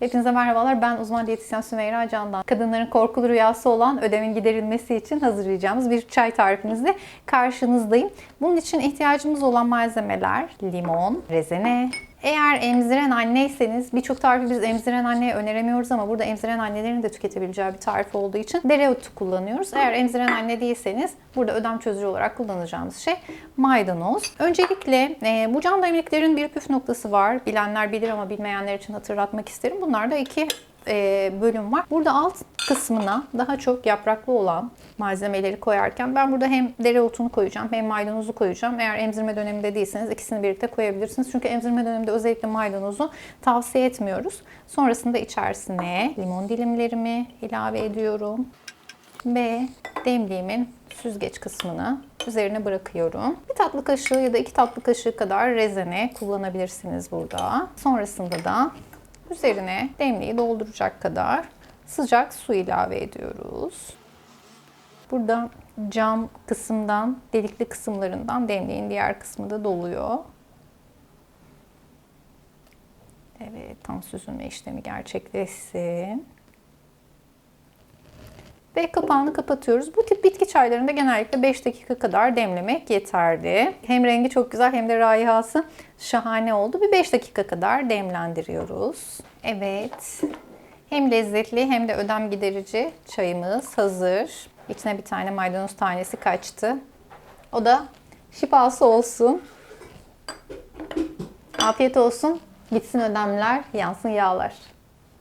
Hepinize merhabalar. Ben uzman diyetisyen Sümeyra Candan. Kadınların korkulu rüyası olan ödemin giderilmesi için hazırlayacağımız bir çay tarifinizle karşınızdayım. Bunun için ihtiyacımız olan malzemeler limon, rezene, eğer emziren anneyseniz birçok tarifi biz emziren anneye öneremiyoruz ama burada emziren annelerin de tüketebileceği bir tarif olduğu için dereotu kullanıyoruz. Eğer emziren anne değilseniz burada ödem çözücü olarak kullanacağımız şey maydanoz. Öncelikle e, bu can demliklerin bir püf noktası var. Bilenler bilir ama bilmeyenler için hatırlatmak isterim. Bunlarda iki e, bölüm var. Burada alt kısmına daha çok yapraklı olan malzemeleri koyarken ben burada hem dereotunu koyacağım hem maydanozu koyacağım. Eğer emzirme döneminde değilseniz ikisini birlikte koyabilirsiniz. Çünkü emzirme döneminde özellikle maydanozu tavsiye etmiyoruz. Sonrasında içerisine limon dilimlerimi ilave ediyorum. Ve demliğimin süzgeç kısmını üzerine bırakıyorum. Bir tatlı kaşığı ya da iki tatlı kaşığı kadar rezene kullanabilirsiniz burada. Sonrasında da üzerine demliği dolduracak kadar sıcak su ilave ediyoruz. Burada cam kısımdan, delikli kısımlarından demliğin diğer kısmı da doluyor. Evet, tam süzülme işlemi gerçekleşsin. Ve kapağını kapatıyoruz. Bu tip bitki çaylarında genellikle 5 dakika kadar demlemek yeterli. Hem rengi çok güzel hem de raihası şahane oldu. Bir 5 dakika kadar demlendiriyoruz. Evet. Hem lezzetli hem de ödem giderici çayımız hazır. İçine bir tane maydanoz tanesi kaçtı. O da şifası olsun. Afiyet olsun. Gitsin ödemler, yansın yağlar.